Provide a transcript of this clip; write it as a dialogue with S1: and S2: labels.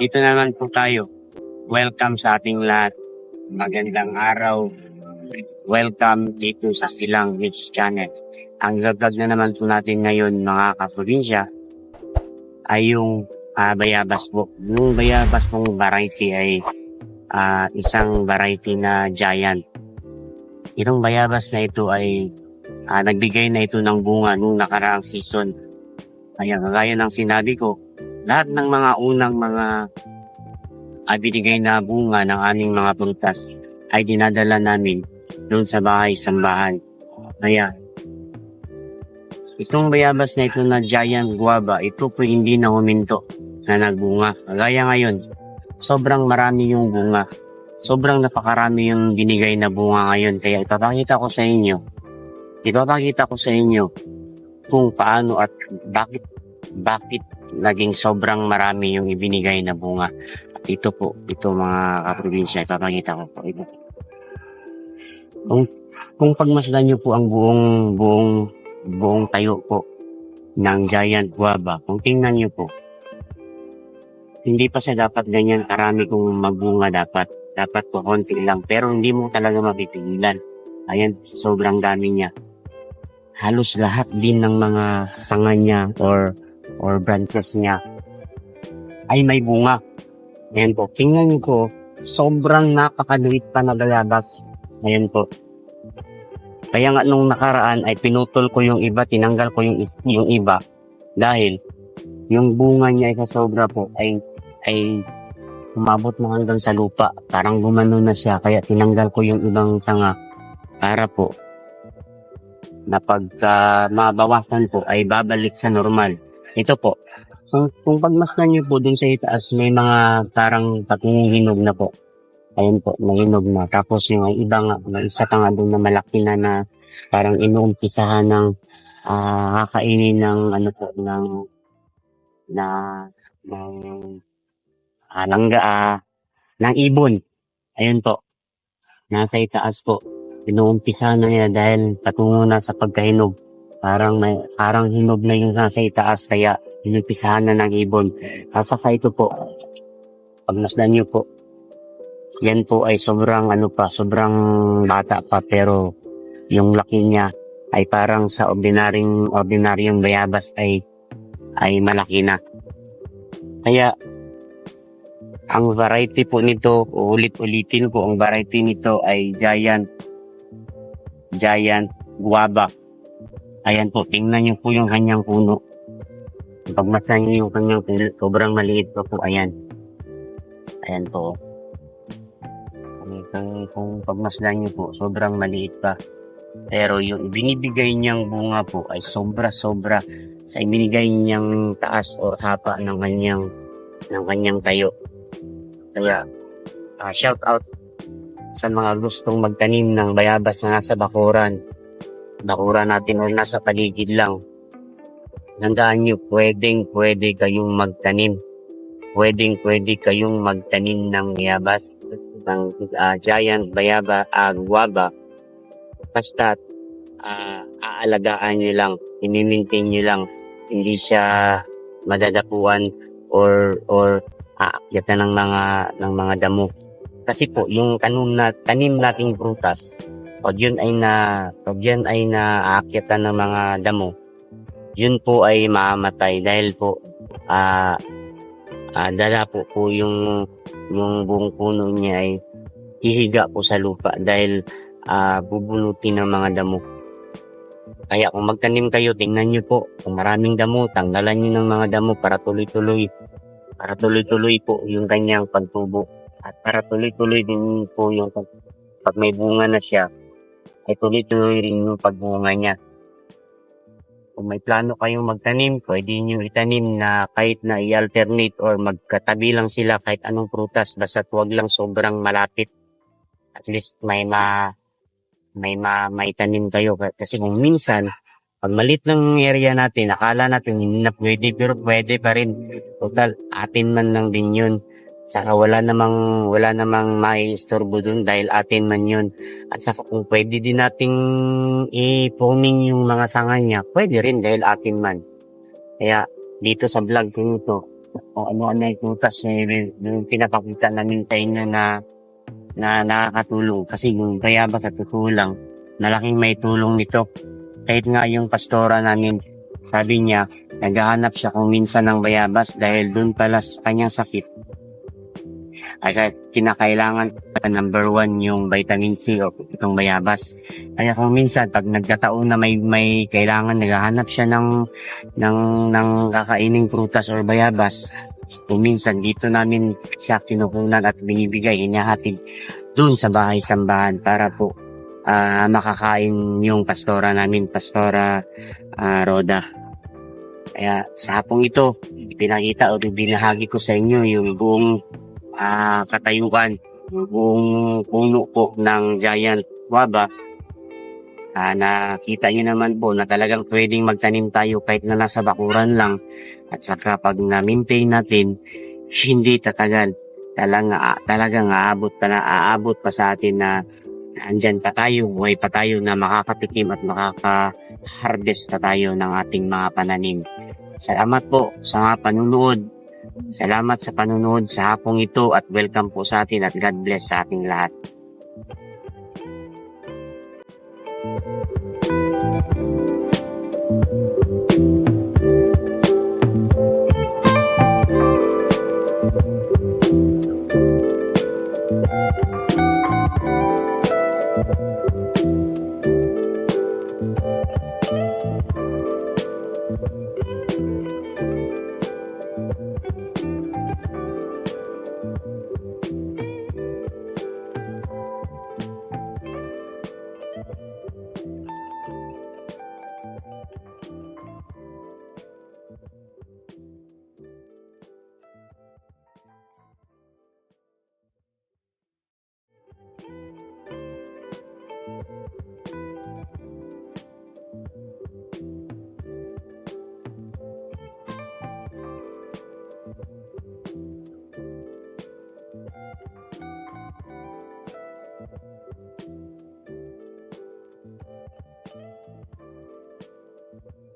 S1: Dito naman po tayo. Welcome sa ating lahat. Magandang araw. Welcome dito sa Silang News Channel. Ang gagag na naman po natin ngayon mga kaprobinsya ay yung ah, bayabas po. Yung bayabas pong variety ay ah, isang variety na giant. Itong bayabas na ito ay ah, nagbigay na ito ng bunga nung nakaraang season. Kaya kagaya ng sinabi ko, lahat ng mga unang mga binigay na bunga ng aming mga prutas ay dinadala namin doon sa bahay sambahan. Kaya, itong bayabas na ito na giant guava, ito po hindi na huminto na nagbunga. Kagaya ngayon, sobrang marami yung bunga. Sobrang napakarami yung binigay na bunga ngayon. Kaya ipapakita ko sa inyo, ipapakita ko sa inyo kung paano at bakit bakit naging sobrang marami yung ibinigay na bunga. At ito po, ito mga kaprobinsya, ipapakita ko po ito. Kung, kung pagmasdan nyo po ang buong, buong, buong tayo po ng giant guava, kung tingnan nyo po, hindi pa siya dapat ganyan karami kung magbunga dapat. Dapat po konti lang. Pero hindi mo talaga mapipigilan. Ayan, sobrang dami niya. Halos lahat din ng mga sanga niya or or branches niya ay may bunga. Ayan po. Tingnan ko, sobrang napakaluit pa na bayabas. Ayan po. Kaya nga nung nakaraan ay pinutol ko yung iba, tinanggal ko yung, yung iba dahil yung bunga niya ay kasobra po ay ay umabot na hanggang sa lupa. Parang gumano na siya kaya tinanggal ko yung ibang sanga para po na pagka mabawasan po ay babalik sa normal. Ito po, kung, kung pagmasdan niyo po dun sa itaas, may mga parang tatlong hinog na po. Ayun po, may hinog na. Tapos yung iba nga, may isa pa nga doon na malaki na na parang inuumpisahan ng ah, kakainin ng ano po, ng na ng ah, langga, ah, ng ibon. Ayun po. Nasa itaas po. Inuumpisahan na niya dahil patungo na sa pagkahinog. Parang may, parang hinog na yung nasa itaas kaya inumpisahan na ng ibon. At saka ito po, pag nasdan niyo po, yan po ay sobrang ano pa, sobrang bata pa pero yung laki niya ay parang sa ordinaryong ordinaryong bayabas ay ay malaki na. Kaya ang variety po nito, ulit-ulitin ko, ang variety nito ay giant giant guava. Ayan po, tingnan niyo po yung kanyang puno. Pag masaya niyo yung kanyang puno, sobrang maliit pa po, ayan. Ayan po. Kung, kung, pagmasdan niyo po, sobrang maliit pa. Pero yung binibigay niyang bunga po ay sobra-sobra sa ibinigay niyang taas o hapa ng kanyang ng kanyang tayo. Kaya ah, shout out sa mga gustong magtanim ng bayabas na nasa bakuran. Bakuran natin o nasa paligid lang. Tandaan nyo, pwedeng pwede kayong magtanim. Pwedeng pwede kayong magtanim ng bayabas ng ah, giant bayaba, uh. Basta ah, aalagaan nyo lang, inimintain nyo lang. Hindi siya madadapuan or or aakyatan ng mga ng mga damo. Kasi po yung tanim na tanim nating prutas, pag yun ay na pag yun ay naakyatan ng mga damo, yun po ay mamamatay dahil po ah ah, dala po po yung yung buong puno niya ay hihiga po sa lupa dahil ah, bubunutin ng mga damo. Kaya kung magtanim kayo, tingnan nyo po. Kung maraming damo, tanggalan nyo ng mga damo para tuloy-tuloy. Para tuloy-tuloy po yung kanyang pagtubo. At para tuloy-tuloy din po yung pag may bunga na siya, ay tuloy-tuloy rin yung pagbunga niya. Kung may plano kayong magtanim, pwede nyo itanim na kahit na i-alternate or magkatabi lang sila kahit anong prutas, basta huwag lang sobrang malapit. At least may ma may ma may tanim kayo kasi kung minsan pag malit ng area natin, akala natin hindi na pwede, pero pwede pa rin. Total, atin man lang din yun. Saka wala namang, wala namang mai-istorbo dun dahil atin man yun. At saka kung pwede din nating i-pruning yung mga sanga niya, pwede rin dahil atin man. Kaya dito sa vlog ko nito, kung ano-ano yung prutas eh, yung pinapakita namin sa inyo na na nakakatulong kasi yung bayabas at totoo lang malaking may tulong nito kahit nga yung pastora namin sabi niya naghahanap siya kung minsan ng bayabas dahil doon pala sa kanyang sakit ay kinakailangan number one yung vitamin C o itong bayabas. Kaya kung minsan pag nagkataon na may may kailangan naghahanap siya ng ng ng kakaining prutas or bayabas, kung minsan dito namin siya kinukunan at binibigay, inihatid dun sa bahay sambahan para po ah, makakain yung pastora namin, pastora ah, Roda. Kaya sa hapong ito, pinakita o binahagi ko sa inyo yung buong ah, katayuan, buong puno po ng giant guava. Ah, nakita nyo naman po na talagang pwedeng magtanim tayo kahit na nasa bakuran lang. At saka pag na-maintain natin, hindi tatagal. Talagang, ah, talagang aabot pa na, aabot pa sa atin na andyan pa tayo, buhay pa tayo na makakatikim at makaka-harvest pa tayo ng ating mga pananim. Salamat po sa mga panunood. Salamat sa panunood sa hapong ito at welcome po sa atin at God bless sa ating lahat. Thank you.